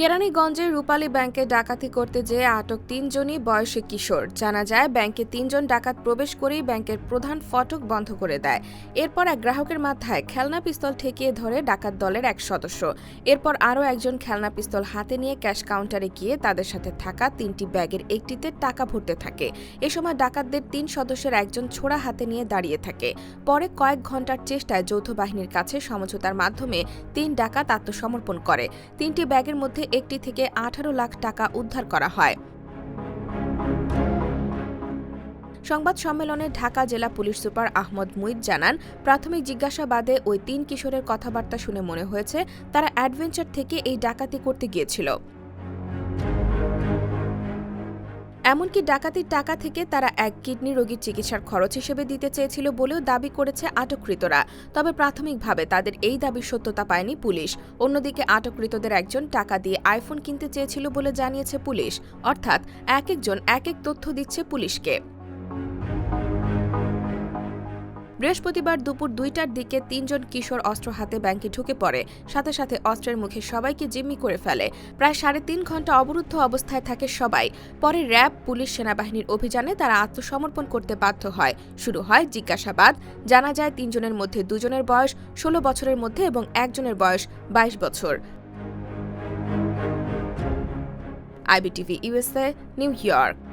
কেরানীগঞ্জের রূপালী ব্যাংকে ডাকাতি করতে যেয়ে আটক তিনজনই বয়সে কিশোর। জানা যায়, ব্যাংকে তিনজন ডাকাত প্রবেশ করেই ব্যাংকের প্রধান ফটক বন্ধ করে দেয়। এরপর এক গ্রাহকের মাথায় খেলনা পিস্তল ঠেকিয়ে ধরে ডাকাত দলের এক সদস্য। এরপর আরও একজন খেলনা পিস্তল হাতে নিয়ে ক্যাশ কাউন্টারে গিয়ে তাদের সাথে থাকা তিনটি ব্যাগের একটিতে টাকা ভরতে থাকে। এ সময় ডাকাতদের তিন সদস্যের একজন ছোড়া হাতে নিয়ে দাঁড়িয়ে থাকে। পরে কয়েক ঘণ্টার চেষ্টায় যৌথ বাহিনীর কাছে সমঝোতার মাধ্যমে তিন ডাকাত আত্মসমর্পণ করে। তিনটি ব্যাগের মধ্যে একটি থেকে আঠারো লাখ টাকা উদ্ধার করা হয়। সংবাদ সম্মেলনে ঢাকা জেলা পুলিশ সুপার আহমদ মুইদ জানান, প্রাথমিক জিজ্ঞাসাবাদে ওই তিন কিশোরের কথাবার্তা শুনে মনে হয়েছে, তারা অ্যাডভেঞ্চার থেকে এই ডাকাতি করতে গিয়েছিল। এমনকি ডাকাতির টাকা থেকে তারা এক কিডনি রোগীর চিকিৎসার খরচ হিসেবে দিতে চেয়েছিল বলেও দাবি করেছে আটককৃতরা। তবে প্রাথমিকভাবে তাদের এই দাবির সত্যতা পায়নি পুলিশ। অন্যদিকে আটককৃতদের একজন টাকা দিয়ে আইফোন কিনতে চেয়েছিল বলে জানিয়েছে পুলিশ। অর্থাৎ এক একজন এক এক তথ্য দিচ্ছে পুলিশকে। বৃহস্পতিবার দুপুর দুইটার দিকে তিনজন কিশোর অস্ত্র হাতে ব্যাংকে ঢুকে পড়ে। সাথে সাথে অস্ত্রের মুখে সবাইকে জিম্মি করে ফেলে। প্রায় সাড়ে তিন ঘণ্টা অবরুদ্ধ অবস্থায় থাকে সবাই। পরে র্যাব, পুলিশ, সেনাবাহিনীর অভিযানে তারা আত্মসমর্পণ করতে বাধ্য হয়। শুরু হয় জিজ্ঞাসাবাদ। জানা যায়, তিনজনের মধ্যে দুজনের বয়স ষোলো বছরের মধ্যে এবং একজনের বয়স বাইশ বছর। IBTV USA New York.